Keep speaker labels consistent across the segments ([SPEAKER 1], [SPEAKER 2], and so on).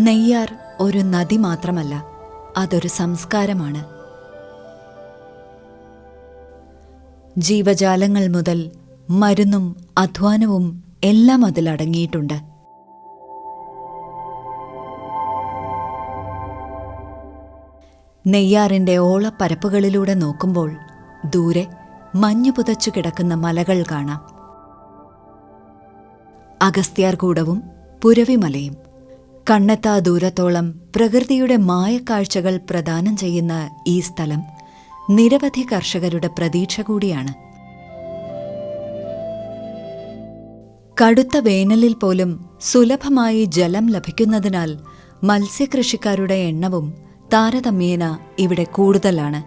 [SPEAKER 1] നെയ്യാർ ഒരു നദി മാത്രമല്ല അതൊരു സംസ്കാരമാണ്. ജീവജാലങ്ങൾ മുതൽ മരുന്നും അധ്വാനവും എല്ലാം അതിലടങ്ങിയിട്ടുണ്ട് നെയ്യാറിന്റെ ഓളപ്പരപ്പുകളിലൂടെ നോക്കുമ്പോൾ ദൂരെ മഞ്ഞു പുതച്ചു കിടക്കുന്ന മലകൾ കാണാം. അഗസ്ത്യാർകൂടവും പുരവിമലയും. കണ്ണെത്താ ദൂരത്തോളം പ്രകൃതിയുടെ മായക്കാഴ്ചകൾ പ്രദാനം ചെയ്യുന്ന ഈ സ്ഥലം നിരവധി കർഷകരുടെ പ്രതീക്ഷ കൂടിയാണ്. കടുത്ത വേനലിൽ പോലും സുലഭമായി ജലം ലഭിക്കുന്നതിനാൽ മത്സ്യകൃഷിക്കാരുടെ എണ്ണവും താരതമ്യേന ഇവിടെ കൂടുതലാണ്.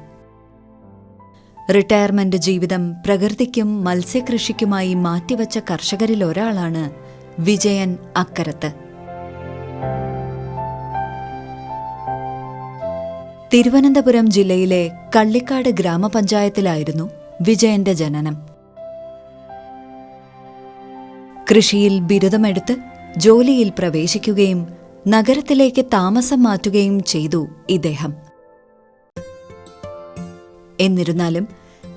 [SPEAKER 1] റിട്ടയർമെന്റ് ജീവിതം പ്രകൃതിക്കും മത്സ്യകൃഷിക്കുമായി മാറ്റിവച്ച കർഷകരിൽ ഒരാളാണ് വിജയൻ അക്കരത്ത്. തിരുവനന്തപുരം ജില്ലയിലെ കള്ളിക്കാട് ഗ്രാമപഞ്ചായത്തിലായിരുന്നു വിജയന്റെ ജനനം. കൃഷിയിൽ ബിരുദമെടുത്ത് ജോലിയിൽ പ്രവേശിക്കുകയും നഗരത്തിലേക്ക് താമസം മാറ്റുകയും ചെയ്തു ഇദ്ദേഹം. എന്നിരുന്നാലും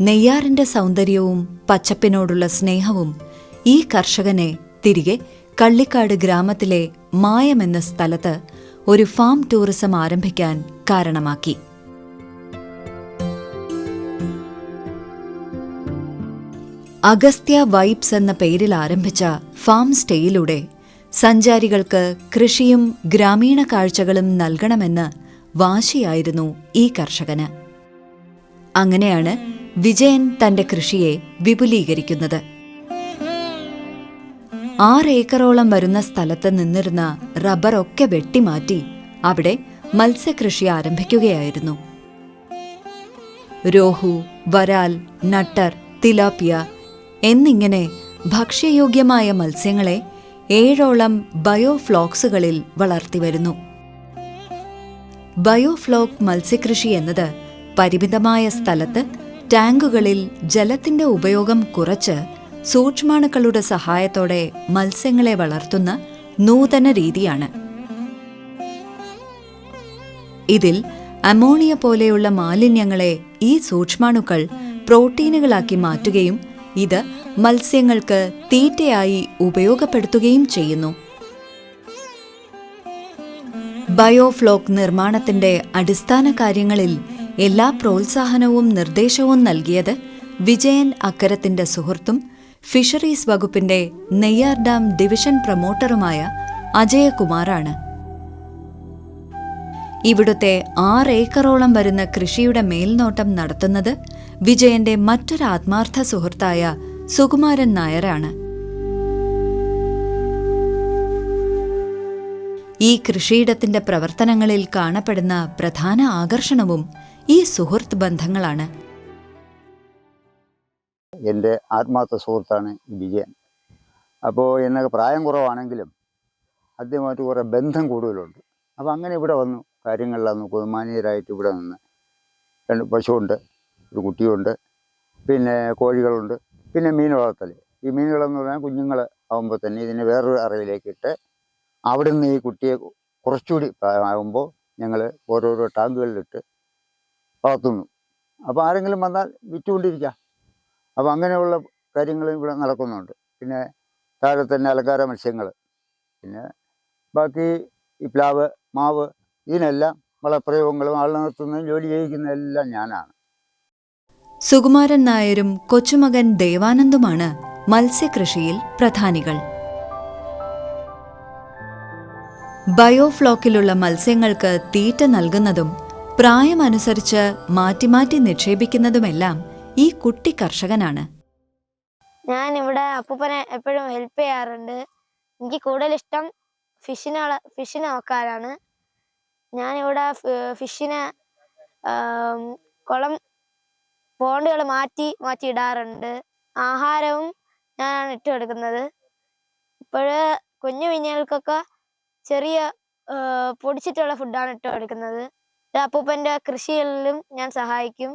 [SPEAKER 1] നെയ്യാറിന്റെ സൗന്ദര്യവും പച്ചപ്പിനോടുള്ള സ്നേഹവും ഈ കർഷകനെ തിരികെ കള്ളിക്കാട് ഗ്രാമത്തിലെ മായമെന്ന സ്ഥലത്ത് ഒരു ഫാം ടൂറിസം ആരംഭിക്കാൻ കാരണമാക്കി. അഗസ്ത്യ വൈബ്സ് എന്ന പേരിൽ ആരംഭിച്ച ഫാം സ്റ്റേയിലൂടെ സഞ്ചാരികൾക്ക് കൃഷിയും ഗ്രാമീണ കാഴ്ചകളും നൽകണമെന്ന് വാശിയായിരുന്നു ഈ കർഷകന്. അങ്ങനെയാണ് വിജയൻ തന്റെ കൃഷിയെ വിപുലീകരിക്കുന്നത്. ആറ് ഏക്കറോളം വരുന്ന സ്ഥലത്ത് നിന്നിരുന്ന റബ്ബറൊക്കെ വെട്ടിമാറ്റി അവിടെ മത്സ്യകൃഷി ആരംഭിക്കുകയായിരുന്നു. രോഹു വരാൽ നട്ടർ തിലാപ്പിയ എന്നിങ്ങനെ ഭക്ഷ്യയോഗ്യമായ മത്സ്യങ്ങളെ ഏഴോളം ബയോഫ്ലോക്സുകളിൽ വളർത്തിവരുന്നു ബയോഫ്ലോക്ക് മത്സ്യകൃഷി എന്നത് പരിമിതമായ സ്ഥലത്ത് ടാങ്കുകളിൽ ജലത്തിന്റെ ഉപയോഗം കുറച്ച് സൂക്ഷ്മാണുക്കളുടെ സഹായത്തോടെ മത്സ്യങ്ങളെ വളർത്തുന്ന നൂതന രീതിയാണ്. ഇതിൽ അമോണിയ പോലെയുള്ള മാലിന്യങ്ങളെ ഈ സൂക്ഷ്മാണുക്കൾ പ്രോട്ടീനുകളാക്കി മാറ്റുകയും ഇത് മത്സ്യങ്ങൾക്ക് തീറ്റയായി ഉപയോഗപ്പെടുത്തുകയും ചെയ്യുന്നു. ബയോഫ്ലോക്ക് നിർമ്മാണത്തിന്റെ അടിസ്ഥാന കാര്യങ്ങളിൽ എല്ലാ പ്രോത്സാഹനവും നിർദ്ദേശവും നൽകിയത് വിജയൻ അക്കരത്തിന്റെ സുഹൃത്തും ഫിഷറീസ് വകുപ്പിന്റെ നെയ്യാർ ഡാം ഡിവിഷൻ പ്രൊമോട്ടറുമായ അജയകുമാറാണ്. ഇവിടുത്തെ ആറ് ഏക്കറോളം വരുന്ന കൃഷിയുടെ മേൽനോട്ടം നടത്തുന്നത് വിജയന്റെ മറ്റൊരു ആത്മാർത്ഥ സുഹൃത്തായ സുകുമാരൻ നായരാണ്. ഈ കൃഷിയിടത്തിന്റെ പ്രവർത്തനങ്ങളിൽ കാണപ്പെടുന്ന പ്രധാന ആകർഷണവും ഈ സുഹൃത്ത് ബന്ധങ്ങളാണ്.
[SPEAKER 2] എന്റെ ആത്മാർത്ഥ സുഹൃത്താണ് വിജയൻ. അപ്പോൾ എന്നൊക്കെ പ്രായം കുറവാണെങ്കിലും അദ്ദേഹമായിട്ട് കുറേ ബന്ധം കൂടുതലുണ്ട്. അപ്പോൾ അങ്ങനെ ഇവിടെ വന്നു. കാര്യങ്ങളിലാണ് നോക്കുന്നു. മാനേജരായിട്ട് ഇവിടെ നിന്ന് രണ്ട് പശുവുണ്ട് ഒരു കുട്ടിയുണ്ട് പിന്നെ കോഴികളുണ്ട് പിന്നെ മീൻ വളർത്തൽ. ഈ മീനുകളെന്ന് പറഞ്ഞാൽ കുഞ്ഞുങ്ങൾ ആകുമ്പോൾ തന്നെ ഇതിനെ വേറൊരു അറയിലേക്ക് ഇട്ട് അവിടെ നിന്ന് ഈ കുട്ടിയെ കുറച്ചുകൂടി പ്രായമാകുമ്പോൾ ഞങ്ങൾ ഓരോരോ ടാങ്കുകളിലിട്ട് വളർത്തുന്നു. അപ്പോൾ ആരെങ്കിലും വന്നാൽ വിറ്റുകൊണ്ടിരിക്കാം. അപ്പോൾ അങ്ങനെയുള്ള കാര്യങ്ങളും ഇവിടെ നടക്കുന്നുണ്ട്. പിന്നെ താഴെ തന്നെ അലങ്കാര മത്സ്യങ്ങൾ പിന്നെ ബാക്കി ഈ പ്ലാവ് മാവ് ഇതിനെല്ലാം വളപ്രയോഗങ്ങളും ആൾ നിർത്തുന്നതും ജോലി ചെയ്യിക്കുന്നതെല്ലാം ഞാനാണ്.
[SPEAKER 1] സുകുമാരൻ നായരും കൊച്ചുമകൻ ദേവാനന്ദുമാണ് മത്സ്യകൃഷിയിൽ പ്രധാനികൾ. ബയോഫ്ലോക്കിലുള്ള മത്സ്യങ്ങൾക്ക് തീറ്റ നൽകുന്നതും പ്രായമനുസരിച്ച് മാറ്റി മാറ്റി നിക്ഷേപിക്കുന്നതുമെല്ലാം ഈ കുട്ടി കർഷകനാണ്.
[SPEAKER 3] ഞാൻ ഇവിടെ അപ്പൂപ്പനെ എപ്പോഴും ഹെൽപ്പ് ചെയ്യാറുണ്ട്. എനിക്ക് കൂടുതൽ ഇഷ്ടം ഫിഷിനെ ഫിഷിനെ നോക്കാനാണ് ഞാനിവിടെ ഫിഷിനെ കുളം പോണ്ടുകൾ മാറ്റി മാറ്റി ഇടാറുണ്ട് ആഹാരവും ഞാനാണ് ഇട്ട് കൊടുക്കുന്നത് ഇപ്പോഴ് കുഞ്ഞു മീനുകൾക്കൊക്കെ ചെറിയ പൊടിച്ചിട്ടുള്ള ഫുഡാണ് ഇട്ട് കൊടുക്കുന്നത് അപ്പൂപ്പന്റെ കൃഷികളിലും ഞാൻ സഹായിക്കും.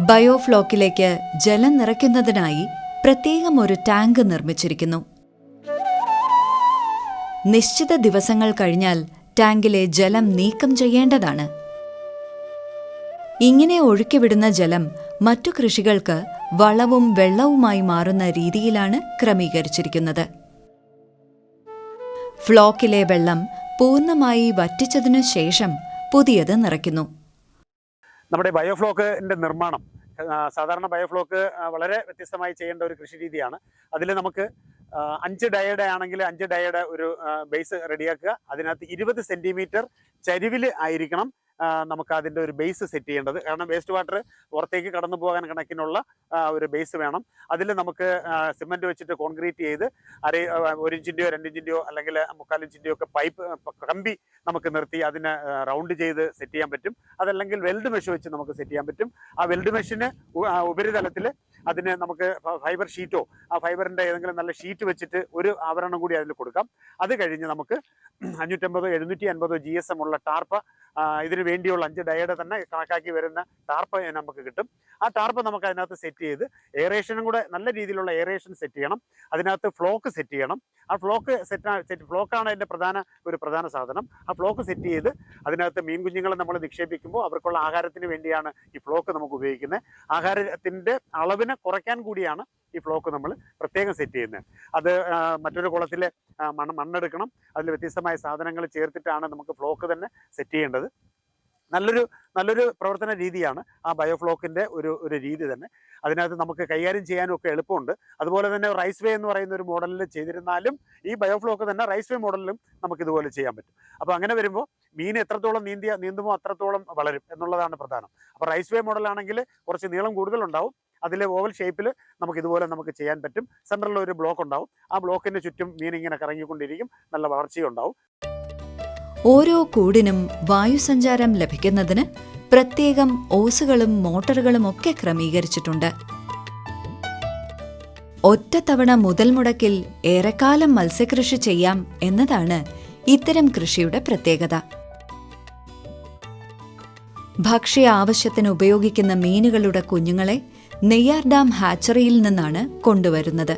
[SPEAKER 1] ബയോഫ്ലോക്കിലേക്ക് ജലം നിറയ്ക്കുന്നതിനായി പ്രത്യേകം ഒരു ടാങ്ക് നിർമ്മിച്ചിരിക്കുന്നു. നിശ്ചിത ദിവസങ്ങൾ കഴിഞ്ഞാൽ ടാങ്കിലെ ജലം നീക്കം ചെയ്യേണ്ടതാണ്. ഇങ്ങനെ ഒഴുക്കിവിടുന്ന ജലം മറ്റു കൃഷികൾക്ക് വളവും വെള്ളവുമായി മാറുന്ന രീതിയിലാണ് ക്രമീകരിച്ചിരിക്കുന്നത്. ഫ്ലോക്കിലെ വെള്ളം പൂർണമായി വറ്റിച്ചതിനു ശേഷം പുതിയത് നിറയ്ക്കുന്നു.
[SPEAKER 4] നമ്മുടെ ബയോഫ്ലോക്കിന്റെ നിർമ്മാണം സാധാരണ ബയോഫ്ലോക്ക് വളരെ വ്യത്യസ്തമായി ചെയ്യേണ്ട ഒരു കൃഷി രീതിയാണ്. അതിൽ നമുക്ക് അഞ്ച് ഡയയുടെ ആണെങ്കിൽ അഞ്ച് ഡയയുടെ ഒരു ബേസ് റെഡിയാക്കുക. അതിനകത്ത് ഇരുപത് സെന്റിമീറ്റർ ചരിവിൽ ആയിരിക്കണം. നമുക്ക് അതിന്റെ ഒരു ബേസ് സെറ്റ് ചെയ്യേണ്ടത്. കാരണം വേസ്റ്റ് വാട്ടർ പുറത്തേക്ക് കടന്നു പോകാൻ കണക്കിനുള്ള ഒരു ബേസ് വേണം. അതിൽ നമുക്ക് സിമെന്റ് വെച്ചിട്ട് കോൺക്രീറ്റ് ചെയ്ത് അര ഒരു ഇഞ്ചിന്റെയോ രണ്ടിഞ്ചിന്റെയോ അല്ലെങ്കിൽ മുക്കാലിഞ്ചിന്റെയോ ഒക്കെ പൈപ്പ് കമ്പി നമുക്ക് നിർത്തി അതിനെ റൗണ്ട് ചെയ്ത് സെറ്റ് ചെയ്യാൻ പറ്റും. അതല്ലെങ്കിൽ വെൽഡ് മെഷ് വെച്ച് നമുക്ക് സെറ്റ് ചെയ്യാൻ പറ്റും. ആ വെൽഡ് മെഷിന് ഉപരിതലത്തിൽ അതിന് നമുക്ക് ഫൈബർ ഷീറ്റോ ആ ഫൈബറിന്റെ ഏതെങ്കിലും നല്ല ഷീറ്റ് വെച്ചിട്ട് ഒരു ആവരണം കൂടി അതിൽ കൊടുക്കാം. അത് കഴിഞ്ഞ് നമുക്ക് അഞ്ഞൂറ്റമ്പതോ എഴുന്നൂറ്റി അൻപതോ ജി എസ് എം ഉള്ള ടാർപ്പ ഇതിന് വേണ്ടിയുള്ള അഞ്ച് ഡയയുടെ തന്നെ കണക്കാക്കി വരുന്ന ടാർപ്പ് നമുക്ക് കിട്ടും. ആ ടാർപ്പ് നമുക്ക് അതിനകത്ത് സെറ്റ് ചെയ്ത് എയറേഷനും കൂടെ നല്ല രീതിയിലുള്ള എയറേഷൻ സെറ്റ് ചെയ്യണം. അതിനകത്ത് ഫ്ലോക്ക് സെറ്റ് ചെയ്യണം. ആ ഫ്ലോക്ക് സെറ്റ് സെറ്റ് ഫ്ലോക്കാണ് അതിന്റെ പ്രധാന ഒരു പ്രധാന സാധനം. ആ ഫ്ലോക്ക് സെറ്റ് ചെയ്ത് അതിനകത്ത് മീൻ കുഞ്ഞുങ്ങളെ നമ്മൾ നിക്ഷേപിക്കുമ്പോൾ അവർക്കുള്ള ആഹാരത്തിന് വേണ്ടിയാണ് ഈ ഫ്ലോക്ക് നമുക്ക് ഉപയോഗിക്കുന്നത്. ആഹാരത്തിന്റെ അളവിനെ കുറയ്ക്കാൻ കൂടിയാണ് ഈ ഫ്ലോക്ക് നമ്മൾ പ്രത്യേകം സെറ്റ് ചെയ്യുന്നത്. അത് മറ്റൊരു കുളത്തിലെ മണ്ണ് മണ്ണെടുക്കണം. അതിൽ വ്യത്യസ്തമായ സാധനങ്ങൾ ചേർത്തിട്ടാണ് നമുക്ക് ഫ്ലോക്ക് തന്നെ സെറ്റ് ചെയ്യേണ്ടത്. നല്ലൊരു നല്ലൊരു പ്രവർത്തന രീതിയാണ് ആ ബയോഫ്ലോക്കിന്റെ ഒരു ഒരു രീതി തന്നെ. അതിനകത്ത് നമുക്ക് കൈകാര്യം ചെയ്യാനും ഒക്കെ എളുപ്പമുണ്ട്. അതുപോലെ തന്നെ റൈസ് വേ എന്ന് പറയുന്ന ഒരു മോഡലിൽ ചെയ്തിരുന്നാലും ഈ ബയോഫ്ലോക്ക് തന്നെ റൈസ് വേ മോഡലിലും നമുക്ക് ഇതുപോലെ ചെയ്യാൻ പറ്റും. അപ്പോൾ അങ്ങനെ വരുമ്പോൾ മീൻ എത്രത്തോളം നീന്തിയ നീന്തുമോ അത്രത്തോളം വളരും എന്നുള്ളതാണ് പ്രധാനം. അപ്പോൾ റൈസ് വേ മോഡലാണെങ്കിൽ കുറച്ച് നീളം കൂടുതലുണ്ടാവും. അതിലെ ഓവൽ ഷേപ്പിൽ നമുക്ക് ഇതുപോലെ നമുക്ക് ചെയ്യാൻ പറ്റും. സെൻട്രലിൽ ഒരു ബ്ലോക്ക് ഉണ്ടാവും. ആ ബ്ലോക്കിന്റെ ചുറ്റും മീൻ ഇങ്ങനെ കറങ്ങിക്കൊണ്ടിരിക്കും. നല്ല വളർച്ചയും ഉണ്ടാവും
[SPEAKER 1] ഓരോ കൂടിനും വായുസഞ്ചാരം ലഭിക്കുന്നതിന് പ്രത്യേകം ഓസുകളും മോട്ടറുകളും ഒക്കെ ക്രമീകരിച്ചിട്ടുണ്ട്. ഒറ്റത്തവണ മുതൽ മുടക്കിൽ ഏറെക്കാലം മത്സ്യകൃഷി ചെയ്യാം എന്നതാണ് ഇത്തരം കൃഷിയുടെ പ്രത്യേകത. ഭക്ഷ്യ ആവശ്യത്തിന് ഉപയോഗിക്കുന്ന മീനുകളുടെ കുഞ്ഞുങ്ങളെ നെയ്യാർ ഡാം ഹാച്ചറിയിൽ നിന്നാണ് കൊണ്ടുവരുന്നത്.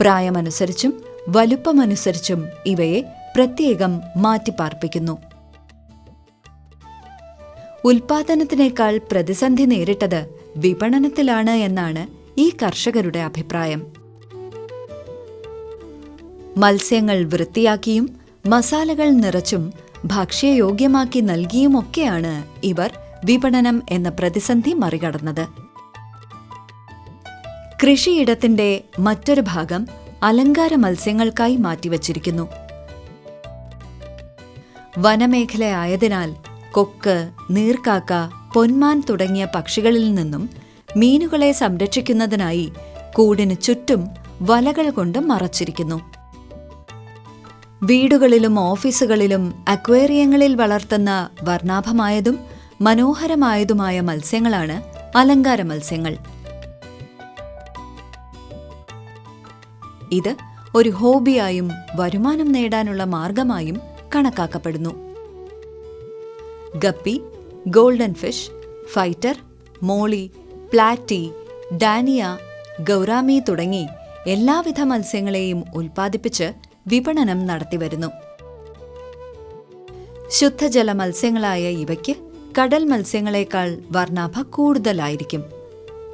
[SPEAKER 1] പ്രായമനുസരിച്ചും വലുപ്പമനുസരിച്ചും ഇവയെ പ്രത്യേകം മാറ്റിപ്പാർപ്പിക്കുന്നു. ഉൽപാദനത്തിനേക്കാൾ പ്രതിസന്ധി നേരിട്ടത് വിപണനത്തിലാണ് എന്നാണ് ഈ കർഷകരുടെ അഭിപ്രായം. മത്സ്യങ്ങൾ വൃത്തിയാക്കിയും മസാലകൾ നിറച്ചും ഭക്ഷ്യയോഗ്യമാക്കി നൽകിയുമൊക്കെയാണ് ഇവർ വിപണനം എന്ന പ്രതിസന്ധി മറികടന്നത്. കൃഷിയിടത്തിന്റെ മറ്റൊരു ഭാഗം അലങ്കാര മത്സ്യങ്ങൾക്കായി മാറ്റിവച്ചിരിക്കുന്നു. വനമേഖലയായതിനാൽ കൊക്ക് നീർക്കാക്ക പൊന്മാൻ തുടങ്ങിയ പക്ഷികളിൽ നിന്നും മീനുകളെ സംരക്ഷിക്കുന്നതിനായി കൂടിനു ചുറ്റും വലകൾ കൊണ്ട് മറച്ചിരിക്കുന്നു. വീടുകളിലും ഓഫീസുകളിലും അക്വേറിയങ്ങളിൽ വളർത്തുന്ന വർണാഭമായതും മനോഹരമായതുമായ മത്സ്യങ്ങളാണ് അലങ്കാര മത്സ്യങ്ങൾ. ഇത് ഒരു ഹോബിയായും വരുമാനം നേടാനുള്ള മാർഗമായും കണക്കാക്കപ്പെടുന്നു. Guppy golden fish fighter molly platy danio gourami തുടങ്ങി എല്ലാവിധ മത്സ്യങ്ങളെയും ഉൽപ്പാദിപ്പിച്ച് വിപണനം നടത്തിവരുന്നു ശുദ്ധജല മത്സ്യങ്ങളായ ഇവയ്ക്ക് കടൽ മത്സ്യങ്ങളെക്കാൾ വർണാഭ കൂടുതലായിരിക്കും.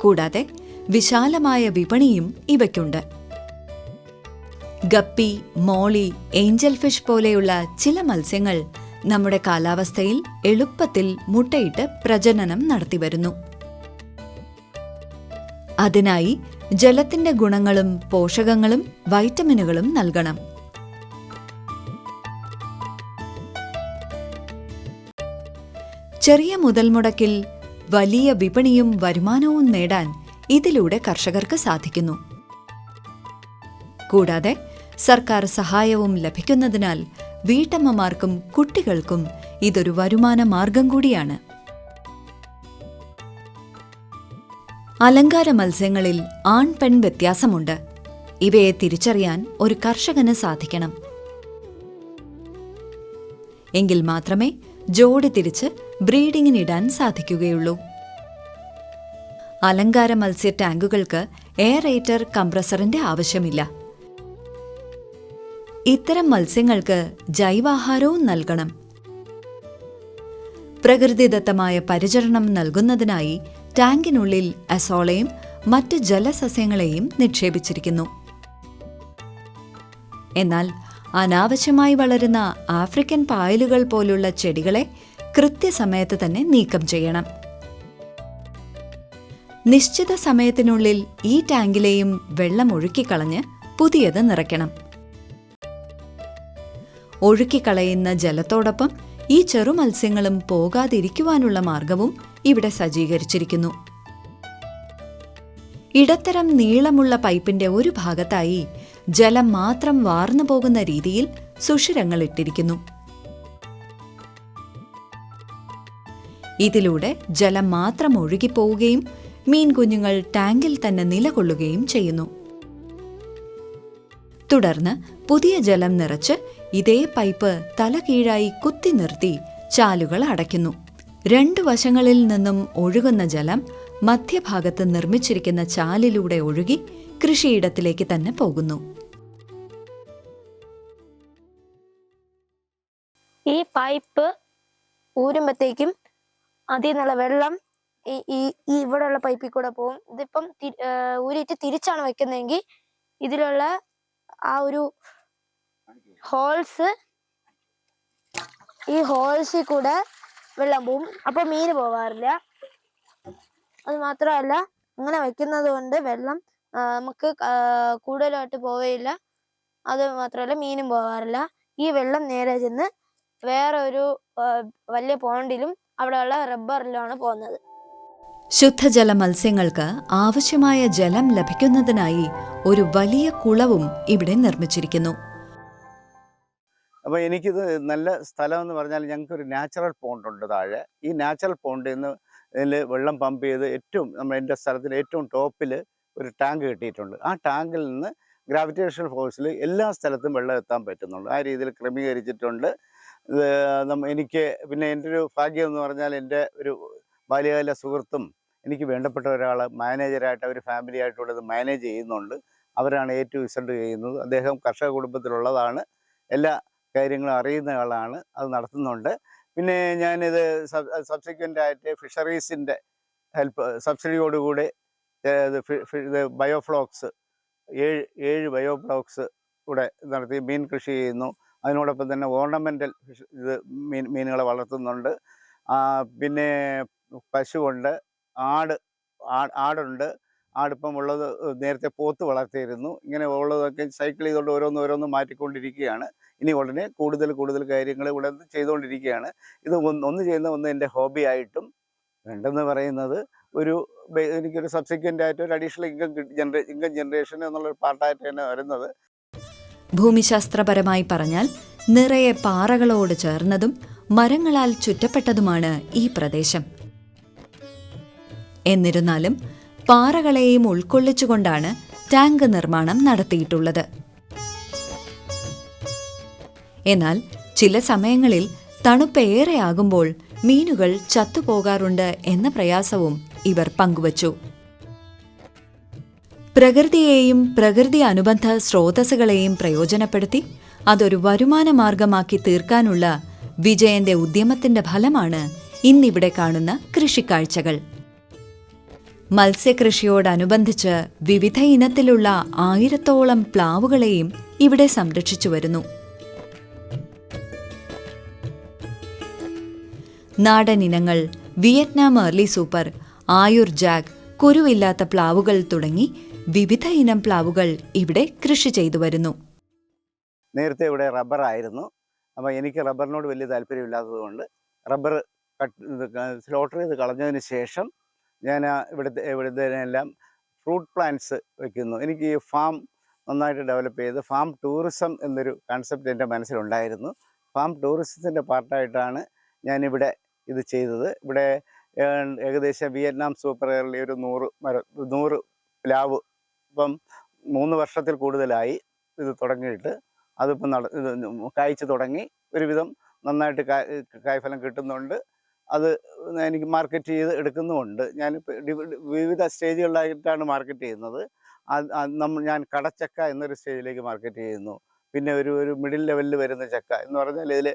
[SPEAKER 1] കൂടാതെ വിശാലമായ വിപണിയും ഇവയ്ക്കുണ്ട്. ഗപ്പി മോളി ഏഞ്ചൽ ഫിഷ് പോലെയുള്ള ചില മത്സ്യങ്ങൾ നമ്മുടെ കാലാവസ്ഥയിൽ എളുപ്പത്തിൽ മുട്ടയിട്ട് പ്രജനനം നടത്തിവരുന്നു. അതിനായി ജലത്തിന്റെ ഗുണങ്ങളും പോഷകങ്ങളും വൈറ്റമിനുകളും നൽകണം. ചെറിയ മുതൽ മുടക്കിൽ വലിയ വിപണിയും വരുമാനവും നേടാൻ ഇതിലൂടെ കർഷകർക്ക് സാധിക്കുന്നു. കൂടാതെ സർക്കാർ സഹായവും ലഭിക്കുന്നതിനാൽ വീട്ടമ്മമാർക്കും കുട്ടികൾക്കും ഇതൊരു വരുമാന മാർഗം കൂടിയാണ്. അലങ്കാര മത്സ്യങ്ങളിൽ ആൺ പെൺ വ്യത്യാസമുണ്ട്. ഇവയെ തിരിച്ചറിയാൻ ഒരു കർഷകന് സാധിക്കണം. എങ്കിൽ മാത്രമേ ജോഡി തിരിച്ച് ബ്രീഡിങ്ങിനിടാൻ സാധിക്കുകയുള്ളൂ. അലങ്കാര മത്സ്യ ടാങ്കുകൾക്ക് എയറേറ്റർ കംപ്രസറിന്റെ ആവശ്യമില്ല. ഇത്തരം മത്സ്യങ്ങൾക്ക് ജൈവാഹാരവും നൽകണം. പ്രകൃതിദത്തമായ പരിചരണം നൽകുന്നതിനായി ടാങ്കിനുള്ളിൽ അസോളയും മറ്റ് ജലസസ്യങ്ങളെയും നിക്ഷേപിച്ചിരിക്കുന്നു. എന്നാൽ അനാവശ്യമായി വളരുന്ന ആഫ്രിക്കൻ പായലുകൾ പോലുള്ള ചെടികളെ കൃത്യസമയത്ത് തന്നെ നീക്കം ചെയ്യണം. നിശ്ചിത സമയത്തിനുള്ളിൽ ഈ ടാങ്കിലെയും വെള്ളം ഒഴുക്കിക്കളഞ്ഞ് പുതിയത് നിറയ്ക്കണം. ഒഴുക്കിക്കളയുന്ന ജലത്തോടൊപ്പം ഈ ചെറു ചെറുമത്സ്യങ്ങളും പോകാതിരിക്കുവാനുള്ള മാർഗവും ഇവിടെ സജ്ജീകരിച്ചിരിക്കുന്നു. ഇടത്തരം നീളമുള്ള പൈപ്പിന്റെ ഒരു ഭാഗത്തായി ജലം മാത്രം വാർന്നു പോകുന്ന രീതിയിൽ സുഷിരങ്ങൾ ഇട്ടിരിക്കുന്നു. ഇതിലൂടെ ജലം മാത്രം ഒഴുകിപ്പോവുകയും മീൻകുഞ്ഞുങ്ങൾ ടാങ്കിൽ തന്നെ നിലകൊള്ളുകയും ചെയ്യുന്നു. തുടർന്ന് പുതിയ ജലം നിറച്ച് ഇതേ പൈപ്പ് തല കീഴായി കുത്തി നിർത്തി ചാലുകൾ അടയ്ക്കുന്നു. രണ്ട് വശങ്ങളിൽ നിന്നും ഒഴുകുന്ന ജലം മധ്യഭാഗത്ത് നിർമ്മിച്ചിരിക്കുന്ന ചാലിലൂടെ ഒഴുകി കൃഷിയിടത്തിലേക്ക് തന്നെ പോകുന്നു.
[SPEAKER 3] ഈ പൈപ്പ് ഊരുമ്പത്തേക്കും അതിൽ നിന്നുള്ള വെള്ളം ഈ ഈ ഇവിടെയുള്ള പൈപ്പിൽ കൂടെ പോകും. ഇതിപ്പം ഊരിയിട്ട് തിരിച്ചാണ് വെക്കുന്നതെങ്കിൽ ഇതിലുള്ള ആ ഒരു ഹോൾസ്. ഈ ഹോൾസിൽ കൂടെ വെള്ളം പോവും. അപ്പൊ മീൻ പോവാറില്ല. അത് മാത്രമല്ല ഇങ്ങനെ വെക്കുന്നത് കൊണ്ട് വെള്ളം നമുക്ക് കൂടുതലായിട്ട് പോവുകയില്ല അത് മാത്രമല്ല മീനും പോവാറില്ല. ഈ വെള്ളം നേരെ ചെന്ന് വേറെ ഒരു വലിയ പോണ്ടിലും അവിടെയുള്ള റബ്ബറിലുമാണ് പോകുന്നത്.
[SPEAKER 1] ശുദ്ധജല മത്സ്യങ്ങൾക്ക് ആവശ്യമായ ജലം ലഭിക്കുന്നതിനായി ഒരു വലിയ കുളവും ഇവിടെ നിർമ്മിച്ചിരിക്കുന്നു.
[SPEAKER 5] അപ്പോൾ എനിക്കിത് നല്ല സ്ഥലം എന്ന് പറഞ്ഞാൽ ഞങ്ങൾക്ക് ഒരു നാച്ചുറൽ പോണ്ട് ഉണ്ട് താഴെ. ഈ നാച്ചുറൽ പോണ്ടിൽ നിന്ന് ഇതിൽ വെള്ളം പമ്പ് ചെയ്ത് ഏറ്റവും നമ്മൾ എന്റെ സ്ഥലത്തിൽ ഏറ്റവും ടോപ്പിൽ ഒരു ടാങ്ക് കിട്ടിയിട്ടുണ്ട്. ആ ടാങ്കിൽ നിന്ന് ഗ്രാവിറ്റേഷണൽ ഫോഴ്സിൽ എല്ലാ സ്ഥലത്തും വെള്ളം എത്താൻ പറ്റുന്നുണ്ട്. ആ രീതിയിൽ ക്രമീകരിച്ചിട്ടുണ്ട്. എനിക്ക് പിന്നെ എന്റെ ഒരു ഭാഗ്യം എന്ന് പറഞ്ഞാൽ എന്റെ ഒരു ബാല്യകാല സുഹൃത്തും എനിക്ക് വേണ്ടപ്പെട്ട ഒരാൾ മാനേജരായിട്ട് അവർ ഫാമിലി ആയിട്ടുള്ളത് മാനേജ് ചെയ്യുന്നുണ്ട്. അവരാണ് ഏറ്റവും ഇസൾട്ട് ചെയ്യുന്നത്. അദ്ദേഹം കർഷക കുടുംബത്തിലുള്ളതാണ്. എല്ലാ കാര്യങ്ങളും അറിയുന്ന ആളാണ്. അത് നടത്തുന്നുണ്ട്. പിന്നെ ഞാനിത് സബ്സിക്വന്റ് ആയിട്ട് ഫിഷറീസിന്റെ ഹെൽപ്പ് സബ്സിഡിയോടുകൂടി ഇത് ബയോഫ്ലോക്സ് ഏഴ് ഏഴ് ബയോഫ്ലോക്സ് കൂടെ നടത്തി മീൻ കൃഷി ചെയ്യുന്നു. അതിനോടൊപ്പം തന്നെ ഓർണമെന്റൽ ഫിഷ് ഇത് മീൻ മീനുകളെ വളർത്തുന്നുണ്ട്. പിന്നെ പശുവുണ്ട് ആട് ആടുണ്ട്. ആടിപ്പം ഉള്ളത് നേരത്തെ പോത്ത് വളർത്തിയിരുന്നു. ഇങ്ങനെ ഉള്ളതൊക്കെ സൈക്കിൾ ചെയ്തുകൊണ്ട് ഓരോന്ന് ഓരോന്ന് മാറ്റിക്കൊണ്ടിരിക്കുകയാണ്. ഇനി ഉടനെ കൂടുതൽ കൂടുതൽ കാര്യങ്ങൾ ഇവിടെ ചെയ്തുകൊണ്ടിരിക്കുകയാണ്. ഇത് ഒന്ന് ചെയ്യുന്ന ഒന്ന് എന്റെ ഹോബി ആയിട്ടും രണ്ടെന്ന് പറയുന്നത് ഒരു എനിക്കൊരു സബ്സിക്വന്റ് ആയിട്ട് ഒരു additional income gener income generation എന്നുള്ളൊരു പാർട്ടായിട്ട് തന്നെ വരുന്നത്.
[SPEAKER 1] ഭൂമിശാസ്ത്രപരമായി പറഞ്ഞാൽ നിറയെ പാറകളോട് ചേർന്നതും മരങ്ങളാൽ ചുറ്റപ്പെട്ടതുമാണ് ഈ പ്രദേശം. എന്നിരുന്നാലും പാറകളെയും ഉൾക്കൊള്ളിച്ചുകൊണ്ടാണ് ടാങ്ക് നിർമ്മാണം നടത്തിയിട്ടുള്ളത്. എന്നാൽ ചില സമയങ്ങളിൽ തണുപ്പേറെയാകുമ്പോൾ മീനുകൾ ചത്തുപോകാറുണ്ട് എന്ന പ്രയാസവും ഇവർ പങ്കുവച്ചു. പ്രകൃതിയെയും പ്രകൃതി അനുബന്ധ സ്രോതസ്സുകളെയും പ്രയോജനപ്പെടുത്തി അതൊരു വരുമാന മാർഗമാക്കി തീർക്കാനുള്ള വിജയന്റെ ഉദ്യമത്തിന്റെ ഫലമാണ് ഇന്നിവിടെ കാണുന്ന കൃഷിക്കാഴ്ചകൾ. മത്സ്യകൃഷിയോടനുബന്ധിച്ച് വിവിധ ഇനത്തിലുള്ള ആയിരത്തോളം പ്ലാവുകളെയും ഇവിടെ സംരക്ഷിച്ചു വരുന്നു. നാടൻ ഇനങ്ങൾ Vietnam early super Ayur jack കുരുവില്ലാത്ത പ്ലാവുകൾ തുടങ്ങി വിവിധ ഇനം പ്ലാവുകൾ ഇവിടെ കൃഷി ചെയ്തു വരുന്നു.
[SPEAKER 5] നേരത്തെ ഇവിടെ റബ്ബർ ആയിരുന്നു. അപ്പോൾ എനിക്ക് റബ്ബറിനോട് വലിയ താല്പര്യമില്ലാത്തത് കൊണ്ട് റബ്ബർ കട്ട് സ്ലോട്ടർ ചെയ്ത് കളഞ്ഞതിന് ശേഷം ഞാൻ ഇവിടുത്തെ ഇവിടുത്തെ എല്ലാം ഫ്രൂട്ട് പ്ലാന്റ്സ് വെക്കുന്നു. എനിക്ക് ഈ ഫാം നന്നായിട്ട് ഡെവലപ്പ് ചെയ്ത് ഫാം ടൂറിസം എന്നൊരു കൺസെപ്റ്റ് എന്റെ മനസ്സിലുണ്ടായിരുന്നു. ഫാം ടൂറിസത്തിന്റെ പാർട്ടായിട്ടാണ് ഞാനിവിടെ ഇത് ചെയ്തത്. ഇവിടെ ഏകദേശം വിയറ്റ്നാം സൂപ്പർ എയറിലെ ഒരു നൂറ് മര നൂറ് പ്ലാവ് ഇപ്പം മൂന്ന് വർഷത്തിൽ കൂടുതലായി ഇത് തുടങ്ങിയിട്ട്. അതിപ്പം നട ഇത് കായ്ച്ചു തുടങ്ങി. ഒരുവിധം നന്നായിട്ട് കായ് കായ്ഫലം കിട്ടുന്നുണ്ട്. അത് എനിക്ക് മാർക്കറ്റ് ചെയ്ത് എടുക്കുന്നുമുണ്ട്. ഞാൻ വിവിധ സ്റ്റേജുകളിലായിട്ടാണ് മാർക്കറ്റ് ചെയ്യുന്നത്. നമ്മൾ ഞാൻ കടച്ചക്ക എന്നൊരു സ്റ്റേജിലേക്ക് മാർക്കറ്റ് ചെയ്യുന്നു. പിന്നെ ഒരു ഒരു മിഡിൽ ലെവലിൽ വരുന്ന ചക്ക എന്ന് പറഞ്ഞാൽ ഇതിൽ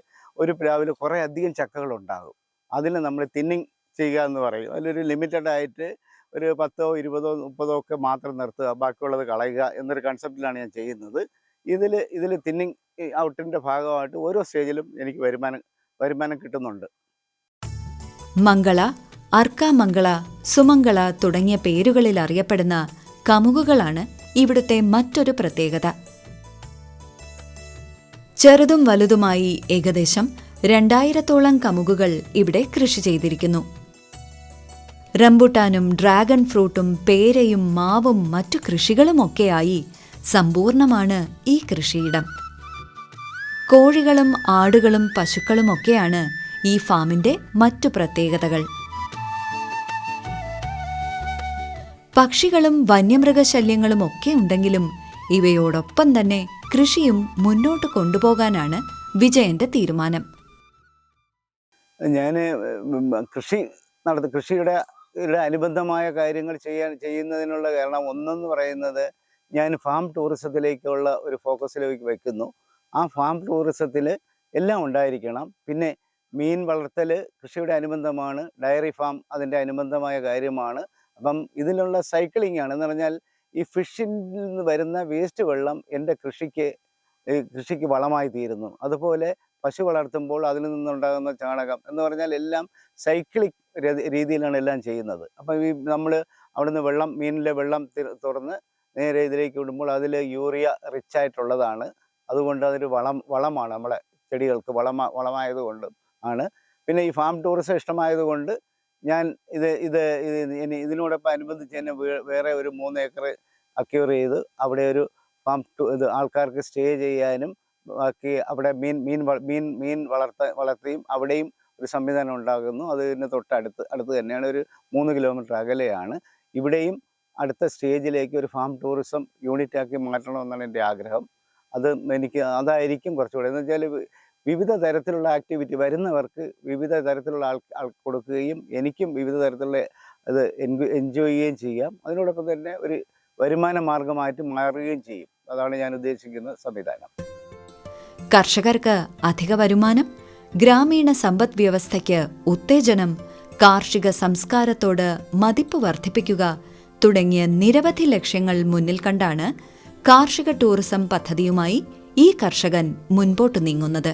[SPEAKER 5] ഒരു പ്ലാവിൽ കുറേ അധികം ചക്കകളുണ്ടാകും. അതിൽ നമ്മൾ തിന്നിങ് ചെയ്യുക എന്ന് പറയും. അതിലൊരു ലിമിറ്റഡ് ആയിട്ട് ഒരു പത്തോ ഇരുപതോ മുപ്പതോ ഒക്കെ മാത്രം നിർത്തുക ബാക്കിയുള്ളത് കളയുക എന്നൊരു കൺസെപ്റ്റിലാണ് ഞാൻ ചെയ്യുന്നത്. ഇതിൽ ഇതിൽ തിന്നിങ് ഔട്ടിന്റെ ഭാഗമായിട്ട് ഓരോ സ്റ്റേജിലും എനിക്ക് വരുമാനം വരുമാനം കിട്ടുന്നുണ്ട്.
[SPEAKER 1] മംഗള അർക്കാമംഗള സുമംഗള തുടങ്ങിയ പേരുകളിൽ അറിയപ്പെടുന്ന കമുകുകളാണ് ഇവിടുത്തെ മറ്റൊരു പ്രത്യേകത. ചെറുതും വലുതുമായി ഏകദേശം രണ്ടായിരത്തോളം കമുകുകൾ ഇവിടെ കൃഷി ചെയ്തിരിക്കുന്നു. റംബുട്ടാനും ഡ്രാഗൺ ഫ്രൂട്ടും പേരയും മാവും മറ്റു കൃഷികളുമൊക്കെയായി സമ്പൂർണമാണ് ഈ കൃഷിയിടം. കോഴികളും ആടുകളും പശുക്കളുമൊക്കെയാണ് ഈ ഫാമിന്റെ മറ്റു പ്രത്യേകതകൾ. പക്ഷികളും വന്യമൃഗശല്യങ്ങളും ഒക്കെ ഉണ്ടെങ്കിലും ഇവയോടൊപ്പം തന്നെ കൃഷിയും മുന്നോട്ട് കൊണ്ടുപോകാനാണ് വിജയന്റെ തീരുമാനം.
[SPEAKER 5] ഞാൻ കൃഷി നടത്ത കൃഷിയുടെ യുടെ അനുബന്ധമായ കാര്യങ്ങൾ ചെയ്യാൻ ചെയ്യുന്നതിനുള്ള കാരണം ഒന്നെന്ന് പറയുന്നത് ഞാൻ ഫാം ടൂറിസത്തിലേക്കുള്ള ഒരു ഫോക്കസിലേക്ക് വെക്കുന്നു. ആ ഫാം ടൂറിസത്തിൽ എല്ലാം ഉണ്ടായിരിക്കണം. പിന്നെ മീൻ വളർത്തൽ കൃഷിയുടെ അനുബന്ധമാണ് ഡയറി ഫാം അതിന്റെ അനുബന്ധമായ കാര്യമാണ്. അപ്പം ഇതിലുള്ള സൈക്ലിംഗ് ആണ്. എന്ന് പറഞ്ഞാൽ ഈ ഫിഷിൽ നിന്ന് വരുന്ന വേസ്റ്റ് വെള്ളം എന്റെ കൃഷിക്ക് കൃഷിക്ക് വളമായി തീരുന്നു. അതുപോലെ പശു വളർത്തുമ്പോൾ അതിൽ നിന്നുണ്ടാകുന്ന ചാണകം എന്ന് പറഞ്ഞാൽ എല്ലാം സൈക്ലിക് രീതിയിലാണ് എല്ലാം ചെയ്യുന്നത്. അപ്പം ഈ നമ്മൾ അവിടുന്ന് വെള്ളം മീനിലെ വെള്ളം തുറന്ന് നേരെ ഇതിലേക്ക് വിടുമ്പോൾ അതിൽ യൂറിയ റിച്ച് ആയിട്ടുള്ളതാണ്. അതുകൊണ്ട് അതൊരു വളം വളമാണ് നമ്മളെ ചെടികൾക്ക് വളമ വളമായതുകൊണ്ട് ആണ്. പിന്നെ ഈ ഫാം ടൂറിസം ഇഷ്ടമായതുകൊണ്ട് ഞാൻ ഇത് ഇത് ഇനി ഇതിനോടൊപ്പം അനുബന്ധിച്ച് തന്നെ വേറെ ഒരു മൂന്ന് ഏക്കർ അക്യൂർ ചെയ്ത് അവിടെ ഒരു ഫാം ഇത് ആൾക്കാർക്ക് സ്റ്റേ ചെയ്യാനും ബാക്കി അവിടെ മീൻ മീൻ മീൻ മീൻ വളർത്ത വളർത്തിയും അവിടെയും ഒരു സംവിധാനം ഉണ്ടാകുന്നു. അതിന് തൊട്ടടുത്ത് അടുത്ത് തന്നെയാണ്. ഒരു മൂന്ന് കിലോമീറ്റർ അകലെയാണ്. ഇവിടെയും അടുത്ത സ്റ്റേജിലേക്ക് ഒരു ഫാം ടൂറിസം യൂണിറ്റാക്കി മാറ്റണമെന്നാണ് എന്റെ ആഗ്രഹം. അത് എനിക്ക് അതായിരിക്കും കുറച്ചുകൂടെ. എന്ന് വെച്ചാൽ വിവിധ തരത്തിലുള്ള ആക്ടിവിറ്റി വരുന്നവർക്ക് വിവിധ തരത്തിലുള്ള ആൾ ആൾ കൊടുക്കുകയും എനിക്കും വിവിധ തരത്തിലുള്ള അത് എൻജോയ് ചെയ്യുകയും ചെയ്യാം. അതിനോടൊപ്പം തന്നെ ഒരു വരുമാന മാർഗമായിട്ട് മാറുകയും ചെയ്യും. അതാണ് ഞാൻ ഉദ്ദേശിക്കുന്ന സംവിധാനം.
[SPEAKER 1] കർഷകർക്ക് അധിക വരുമാനം ഗ്രാമീണ സമ്പദ് വ്യവസ്ഥയ്ക്ക് ഉത്തേജനം കാർഷിക സംസ്കാരത്തോട് മതിപ്പ് വർദ്ധിപ്പിക്കുക തുടങ്ങിയ നിരവധി ലക്ഷ്യങ്ങൾ മുന്നിൽ കണ്ടാണ് കാർഷിക ടൂറിസം പദ്ധതിയുമായി ഈ കർഷകൻ മുൻപോട്ട് നീങ്ങുന്നത്.